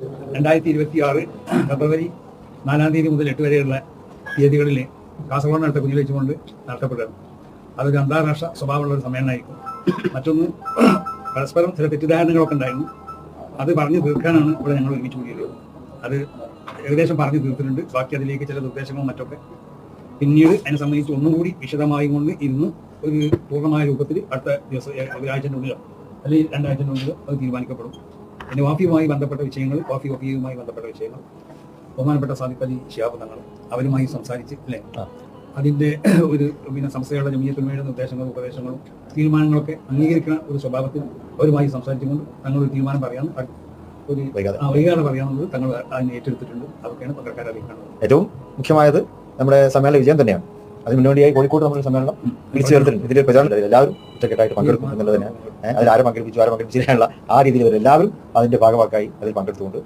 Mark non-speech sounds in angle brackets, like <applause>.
രണ്ടായിരത്തി ഇരുപത്തി ആറ് ഫെബ്രുവരി നാലാം തീയതി മുതൽ എട്ട് വരെയുള്ള തീയതികളിൽ കാസർഗോഡ് നടത്ത കുഞ്ഞു വെച്ചുകൊണ്ട് നടത്തപ്പെടുകയാണ് അതൊരു അന്താരാഷ്ട്ര സ്വഭാവമുള്ള ഒരു സമ്മേളനമായിരിക്കും. മറ്റൊന്ന് പരസ്പരം ചില തെറ്റിദ്ധാരണകളൊക്കെ ഉണ്ടായിരുന്നു. അത് പറഞ്ഞു തീർക്കാനാണ് ഇവിടെ ഞങ്ങൾ ഒരുമിച്ച് കൂടിയത്. അത് ഏകദേശം പറഞ്ഞു തീർത്തിട്ടുണ്ട്. ബാക്കി അതിലേക്ക് ചില നിർദ്ദേശങ്ങളും മറ്റൊക്കെ. പിന്നീട് അതിനെ സംബന്ധിച്ച് ഒന്നും കൂടി വിശദമായി കൊണ്ട് ഇന്ന് ഒരു പൂർണമായ രൂപത്തിൽ അടുത്ത ദിവസം ഒരാഴ്ചന്റെ ഉള്ളിലോ അല്ലെങ്കിൽ രണ്ടാഴ്ചന്റെ ഉള്ളിലോ അത് തീരുമാനിക്കപ്പെടും. പിന്നെ വാഫിയുമായി ബന്ധപ്പെട്ട വിഷയങ്ങൾ വാഫി വഫിയുമായി ബന്ധപ്പെട്ട വിഷയങ്ങൾ ബഹുമാനപ്പെട്ട സാദിഖ് അലി ഷിയാബ് തങ്ങൾ അവരുമായി സംസാരിച്ച് അല്ലേ? അതിന്റെ <clears throat> ഒരു പിന്നെ സംസ്ഥയുടെ ജമീയത്തിന്മയുടെ നിർദ്ദേശങ്ങളും ഉപദേശങ്ങളും തീരുമാനങ്ങളൊക്കെ അംഗീകരിക്കുന്ന ഒരു സ്വഭാവത്തിൽ അവരുമായി സംസാരിച്ചുകൊണ്ട് തങ്ങളൊരു തീരുമാനം പറയാൻ അടു- ഒരു വൈകാതെ. പറയാമെന്നത് തങ്ങൾ അതിനെ ഏറ്റെടുത്തിട്ടുണ്ട്. അതൊക്കെയാണ് പത്രക്കാരെ അറിയിക്കുന്നത് ഏറ്റവും മുഖ്യമായത് നമ്മുടെ സമ്മേളന വിജയം തന്നെയാണ്. അതിന് മുന്നോടിയായി കോഴിക്കോട് നമ്മൾ സമ്മേളനം വിളിച്ചു ചേർത്തിട്ടുണ്ട് ഇതിൽ പ്രചാരണം. എല്ലാവരും ഒറ്റക്കെട്ടായിട്ട് പങ്കെടുക്കും എന്നുള്ളത് തന്നെ അതിൽ ആരെ പങ്കെടുപ്പിച്ചു ആരെ പങ്കെടുപ്പിച്ചില്ല ആ രീതിയിൽ വരും എല്ലാവരും അതിന്റെ ഭാഗമാക്കായി അതിൽ പങ്കെടുത്തുകൊണ്ട്